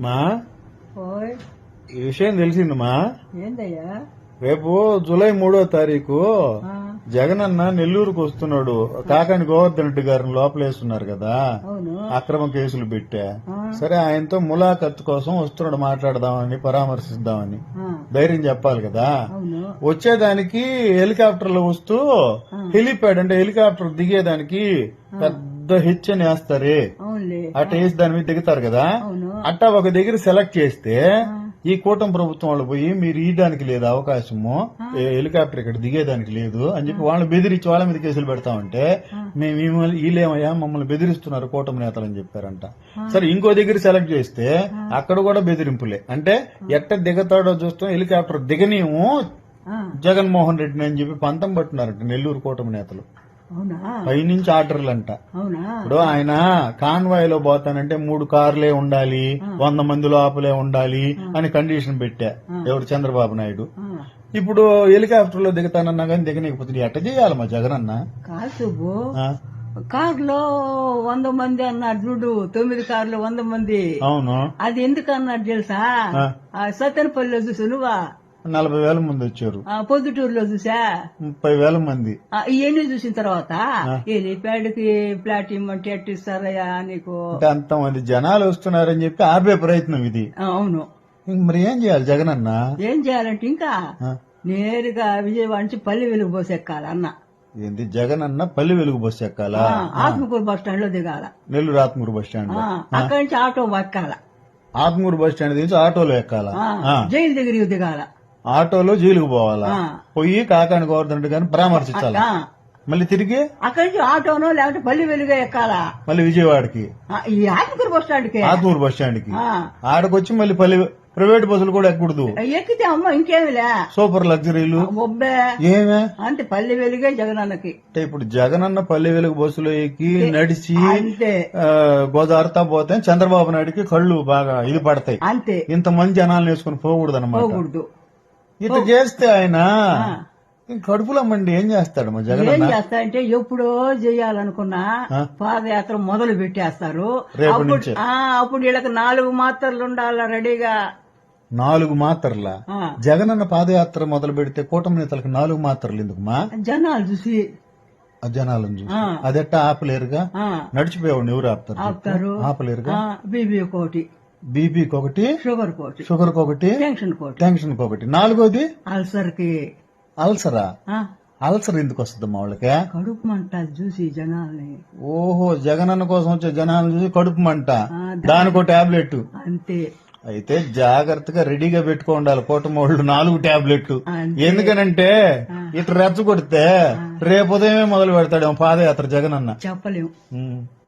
మా? ఈ విషయం తెలిసిందమ్మా ఏందయ్యా? రేపు జూలై మూడో తారీఖు జగన్ అన్న నెల్లూరుకు వస్తున్నాడు. కాకాని గోవర్ధన్ రెడ్డి గారిని లోపలేస్తున్నారు కదా. అక్రమ కేసులు పెట్టా. సరే ఆయనతో ములాఖత్ కోసం వస్తున్నాడు మాట్లాడదామని పరామర్శిద్దామని. ధైర్యం చెప్పాలి కదా. వచ్చేదానికి హెలికాప్టర్లో వస్తూ. హెలిప్యాడ్ అంటే హెలికాప్టర్ దిగేదానికి పెద్ద హెచ్ అని వేస్తారే అట్ట వేసి దాని మీద దిగుతారు కదా. అట్టా ఒక దగ్గర సెలెక్ట్ చేస్తే ఈ కూటమి ప్రభుత్వం వాళ్ళు పోయి మీరు ఇయడానికి లేదు అవకాశము హెలికాప్టర్ ఇక్కడ దిగేదానికి లేదు అని చెప్పి వాళ్ళని బెదిరించి వాళ్ళ మీద కేసులు పెడతామంటే మేము మిమ్మల్ని వీళ్ళేమయ్యా మమ్మల్ని బెదిరిస్తున్నారు కూటమి నేతలు అని చెప్పారంట. సరే ఇంకో దగ్గర సెలెక్ట్ చేస్తే అక్కడ కూడా బెదిరింపులే. అంటే ఎట్ట దిగతాడో చూస్తాం హెలికాప్టర్ దిగనీయము ఆ, జగన్మోహన్ రెడ్డిని అని చెప్పి పంతం పట్టున్నారంట నెల్లూరు కూటమి నేతలు. పైనుంచి ఆర్డర్లు అంట ఇప్పుడు ఆయన కాన్వాయ్లో పోతానంటే మూడు కార్లే ఉండాలి వంద మంది లోపలే ఉండాలి అని కండిషన్ పెట్టా. ఎవరు? చంద్రబాబు నాయుడు. ఇప్పుడు హెలికాప్టర్లో దిగుతానన్నా కానీ దిగనీకపోతే ఎట్ట చేయాలి మా జగన్ అన్న కారులో వంద మంది అన్నాడు చూడు తొమ్మిది కార్లు వంద మంది. అవును. అది ఎందుకు అన్నాడు తెలుసా? సత్తెనపల్లిలో చూసా నువ్వా? నలభై వేల మంది వచ్చారు. ఆ పొద్దుటూరులో చూసా? ముప్పై వేల మంది. ఆ, ఇవన్నీ చూసిన తర్వాత హెలిప్యాడ్కి ప్లాట్ ఇమ్మంటే ఎట్టు ఇస్తారయ్యా నీకు? అంతమంది జనాలు వస్తున్నారని చెప్పి ఆపే ప్రయత్నం ఇది. అవును. ఇంక మరి ఏం చేయాలి జగన్ అన్న ఏం చేయాలంటే ఇంకా నేరుగా విజయవాడ నుంచి పల్లి వెలుగు బస్సు ఎక్కాలి అన్న ఏంది జగన్ అన్న పల్లి వెలుగు బస్సు ఎక్కాలా? ఆత్మకూరు బస్ స్టాండ్లో దిగాల. నెల్లూరు ఆత్మూరు బస్ స్టాండ్ అక్కడి నుంచి ఆటో ఎక్కాల. ఆత్మూరు బస్ స్టాండ్ నుంచి ఆటోలో ఎక్కాలా. జైలు దగ్గరికి దిగాల. ఆటోలో జైలుకు పోవాలా. పోయి కాకాని గోవర్ధన్ రెడ్డి గారిని పరామర్శించాలి మళ్ళీ తిరిగి? అక్కడి నుంచి ఆటోనో లేకపోతే పల్లి వెలుగే ఎక్కాలా? మళ్ళీ విజయవాడకి. ఈ ఆత్మకూరు బస్ స్టాండ్కి? ఆత్మూరు బస్ స్టాండ్కి ఆడకొచ్చి మళ్ళీ పల్లి ప్రైవేట్ బస్సులు కూడా ఎక్కకూడదు. ఎక్కితే అమ్మ ఇంకేమిలే సూపర్ లగ్జరీలు. ఏమే? అంతే పల్లి వెలుగే జగనన్నకి. అంటే ఇప్పుడు జగన్ అన్న పల్లె వెలుగు బస్సులో ఎక్కి నడిచి గోదావరితో పోతే చంద్రబాబు నాయుడుకి కళ్ళు బాగా ఇది పడతాయి. అంతే. ఇంతమంది జనాలను వేసుకుని పోకూడదు. అనమాట ఇట్లా చేస్తే ఆయన ఇంక కడుపులో మండి ఏం చేస్తాడు మా జగన్ ఏం అన్న చేస్తారంటే ఎప్పుడో చేయాలనుకున్నా. పాదయాత్ర మొదలు పెట్టేస్తారు. అప్పుడు వీళ్ళకి నాలుగు మాత్రలు ఉండాల రెడీగా? నాలుగు మాత్రలా? జగనన్న పాదయాత్ర మొదలు పెడితే కూటమి నేతలకు నాలుగు మాత్రలు ఎందుకుమా జనాలు చూసి. జనాలను చూసి. అదెట్ట ఆపలేరుగా? నడిచిపోయేవాడిని ఎవరు ఆపుతారు ఆపలేరుగా? బీబీ కోటి. బీపీకి ఒకటి షుగర్ కోటి. షుగర్ ఒకటి టెన్షన్ కోటి. టెన్షన్ ఒకటి నాలుగోది? అల్సర్? కి అల్సరా అల్సర్ ఎందుకు వస్తుంది మా వాళ్ళకి? కడుపు మంట చూసి జనాల్ని. ఓహో జగనన్న కోసం వచ్చే జనాలను చూసి కడుపు మంట. దానికో టాబ్లెట్ అంతే. అయితే జాగ్రత్తగా రెడీగా పెట్టుకో ఉండాలి కూటమోళ్ళు నాలుగు టాబ్లెట్లు. ఎందుకనంటే ఇటు రెచ్చ కొడితే రేపు ఉదయమే మొదలు పెడతాడేమో పాదయాత్ర జగనన్న. చెప్పలేము.